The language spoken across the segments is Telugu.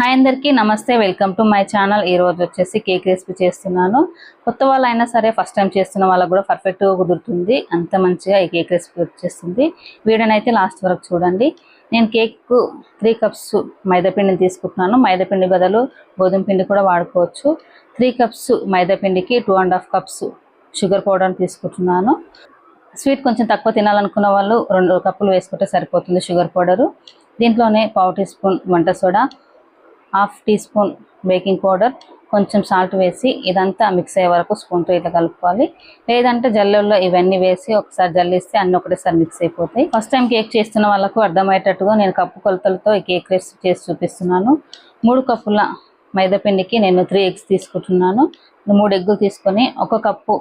హాయ్ అందరికీ నమస్తే వెల్కమ్ టు మై ఛానల్. ఈ రోజు వచ్చేసి కేక్ రెసిపీ చేస్తున్నాను. కొత్త వాళ్ళు అయినా సరే ఫస్ట్ టైం చేస్తున్న వాళ్ళకు కూడా పర్ఫెక్ట్గా కుదురుతుంది. అంత మంచిగా ఈ కేక్ రెసిపీ వచ్చేస్తుంది. వీడనైతే లాస్ట్ వరకు చూడండి. నేను కేక్ త్రీ కప్స్ మైదాపిండిని తీసుకుంటున్నాను. మైదాపిండి బదులు గోధుమ పిండి కూడా వాడుకోవచ్చు. Three cups మైదాపిండికి two and half cups sugar powder తీసుకుంటున్నాను. స్వీట్ కొంచెం తక్కువ తినాలనుకున్న వాళ్ళు రెండు కప్పులు వేసుకుంటే సరిపోతుంది షుగర్ పౌడరు దీంట్లోనే పావు టీ స్పూన్ వంట soda half teaspoon baking powder కొంచెం సాల్ట్ వేసి ఇదంతా మిక్స్ అయ్యే వరకు స్పూన్తో ఇట్లా కలుపుకోవాలి. లేదంటే జల్లెల్లో ఇవన్నీ వేసి ఒకసారి జల్లిస్తే అన్ని ఒకటేసారి మిక్స్ అయిపోతాయి. ఫస్ట్ టైం కేక్ చేస్తున్న వాళ్ళకు అర్థమయ్యేటట్టుగా నేను కప్పు కొలతలతో ఈ కేక్ రెసిపీ చేసి చూపిస్తున్నాను. మూడు కప్పుల మైదాపిండికి నేను త్రీ ఎగ్స్ తీసుకుంటున్నాను. మూడు ఎగ్గులు తీసుకొని ఒక కప్పు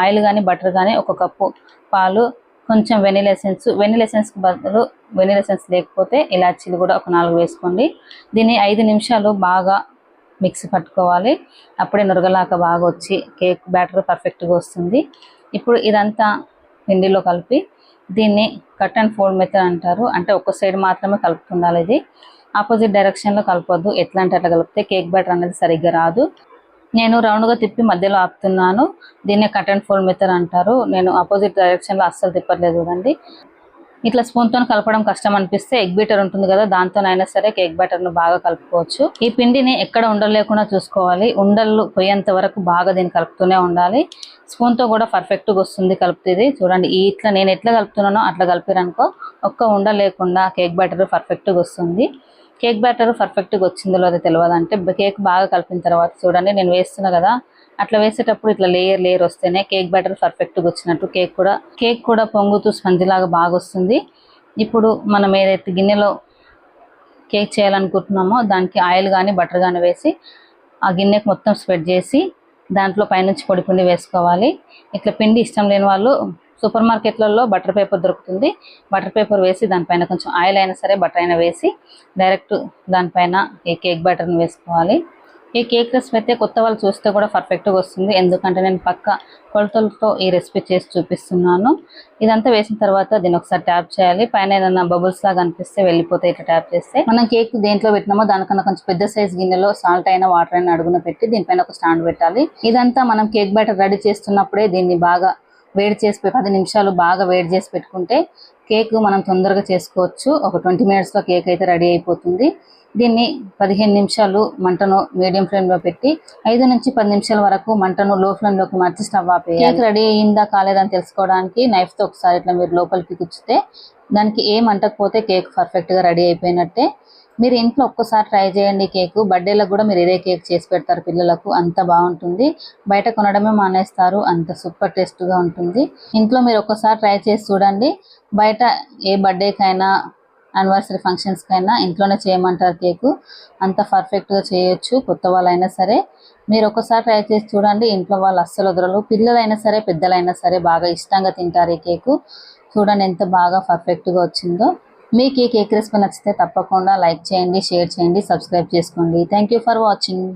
ఆయిల్ కానీ బటర్ కానీ ఒక కప్పు పాలు కొంచెం వెనిలా ఎసెన్స్ వెనిలా ఎసెన్స్కి బదులు వెనిలా ఎసెన్స్ లేకపోతే ఇలాచీలు కూడా ఒక నాలుగు వేసుకోండి. దీన్ని ఐదు నిమిషాలు బాగా మిక్సీ పట్టుకోవాలి. అప్పుడే నురగలాక బాగా వచ్చి కేక్ బ్యాటర్ పర్ఫెక్ట్గా వస్తుంది. ఇప్పుడు ఇదంతా పిండిలో కలిపి దీన్ని కట్ అండ్ ఫోల్డ్ మెథడ్ అంటారు. అంటే ఒక సైడ్ మాత్రమే కలుపుతుండాలి ఇది. ఆపోజిట్ డైరెక్షన్లో కలపొద్దు. ఎట్లా అంటే అట్లా కలిపితే కేక్ బ్యాటర్ అనేది సరిగ్గా రాదు. నేను రౌండ్గా తిప్పి మధ్యలో ఆపుతున్నాను. దీన్నే కట్ అండ్ ఫోల్డ్ మెథడ్ అంటారు. నేను ఆపోజిట్ డైరెక్షన్లో అస్సలు తిప్పట్లేదు చూడండి. ఇట్లా స్పూన్తో కలపడం కష్టం అనిపిస్తే ఎగ్ బీటర్ ఉంటుంది కదా దాంతోనైనా సరే కేక్ బ్యాటర్ను బాగా కలుపుకోవచ్చు. ఈ పిండిని ఎక్కడ ఉండలు లేకుండా చూసుకోవాలి. ఉండలు పోయేంత వరకు బాగా దీన్ని కలుపుతూనే ఉండాలి. స్పూన్తో కూడా పర్ఫెక్ట్గా వస్తుంది కలుపుతుంది. చూడండి ఇట్లా నేను ఎట్లా కలుపుతున్నానో అట్లా కలిపిరనుకో ఒక్క ఉండ లేకుండా కేక్ బ్యాటర్ పర్ఫెక్ట్గా వస్తుంది. కేక్ బ్యాటర్ పర్ఫెక్ట్గా వచ్చిందో లేదో తెలియదు అంటే కేక్ బాగా కలిపిన తర్వాత చూడండి నేను వేస్తున్నా కదా అట్లా వేసేటప్పుడు ఇట్లా లేయర్ లేయర్ వస్తేనే కేక్ బ్యాటర్ పర్ఫెక్ట్గా వచ్చినట్టు కేక్ కూడా కేక్ కూడా పొంగుతూ స్పంజిలాగా బాగా వస్తుంది. ఇప్పుడు మనం ఏదైతే గిన్నెలో కేక్ చేయాలనుకుంటున్నామో దానికి ఆయిల్ కానీ బటర్ కానీ వేసి ఆ గిన్నెకి మొత్తం స్ప్రెడ్ చేసి దాంట్లో పైనుంచి పొడి పిండి వేసుకోవాలి. ఇట్లా పిండి ఇష్టం లేని వాళ్ళు సూపర్ మార్కెట్లలో బటర్ పేపర్ దొరుకుతుంది. బటర్ పేపర్ వేసి దానిపైన కొంచెం ఆయిల్ అయినా సరే బటర్ అయినా వేసి డైరెక్ట్ దానిపైన ఈ కేక్ బటర్ని వేసుకోవాలి. ఈ కేక్ రెసిపీ అయితే కొత్త వాళ్ళు చూస్తే కూడా పర్ఫెక్ట్గా వస్తుంది. ఎందుకంటే నేను పక్క కొలతలతో ఈ రెసిపీ చేసి చూపిస్తున్నాను. ఇదంతా వేసిన తర్వాత దీన్ని ఒకసారి ట్యాప్ చేయాలి. పైన ఏదైనా బబుల్స్ లాగా అనిపిస్తే వెళ్ళిపోతే ఇట్లా ట్యాప్ చేస్తే మనం కేక్ దేంట్లో పెట్టినామో దానికన్నా కొంచెం పెద్ద సైజ్ గిన్నెలో సాల్ట్ అయినా వాటర్ అయినా అడుగున పెట్టి దీనిపైన ఒక స్టాండ్ పెట్టాలి. ఇదంతా మనం కేక్ బ్యాటర్ రెడీ చేస్తున్నప్పుడే దీన్ని బాగా వేడి చేసి పది నిమిషాలు బాగా వేడి చేసి పెట్టుకుంటే కేక్ మనం తొందరగా చేసుకోవచ్చు. ఒక ట్వంటీ మినిట్స్లో కేక్ అయితే రెడీ అయిపోతుంది. దీన్ని పదిహేను నిమిషాలు మంటను మీడియం ఫ్లేమ్లో పెట్టి ఐదు నుంచి పది నిమిషాల వరకు మంటను లో ఫ్లేమ్లోకి మార్చి స్టవ్ ఆపేయాలి కేక్ రెడీ అయిందా కాలేదని తెలుసుకోవడానికి నైఫ్తో ఒకసారి ఇట్లా మీరు లోపలికి గుచ్చితే దానికి ఏం అంటకపోతే కేక్ పర్ఫెక్ట్గా రెడీ అయిపోయినట్టే మీరు ఇంట్లో ఒక్కసారి ట్రై చేయండి కేక్. బర్త్డేలకు కూడా మీరు ఇదే కేక్ చేసి పెడతారు పిల్లలకు. అంత బాగుంటుంది. బయట కొనడమే మానేస్తారు. అంత సూపర్ టేస్ట్గా ఉంటుంది. ఇంట్లో మీరు ఒక్కసారి ట్రై చేసి చూడండి. బయట ఏ బర్త్డేకైనా యానివర్సరీ ఫంక్షన్స్కైనా ఇంట్లోనే చేయమంటారు కేకు. అంత పర్ఫెక్ట్గా చేయొచ్చు కొత్త వాళ్ళైనా సరే. మీరు ఒకసారి ట్రై చేసి చూడండి. ఇంట్లో వాళ్ళు అస్సలు వదలరు. పిల్లలైనా సరే పెద్దలైనా సరే బాగా ఇష్టంగా తింటారు ఈ కేకు. చూడండి ఎంత బాగా పర్ఫెక్ట్గా వచ్చిందో. మీకు ఈ కేక్ రెసిపీ నచ్చితే తప్పకుండా లైక్ చేయండి షేర్ చేయండి సబ్స్క్రైబ్ చేసుకోండి. Thank you for watching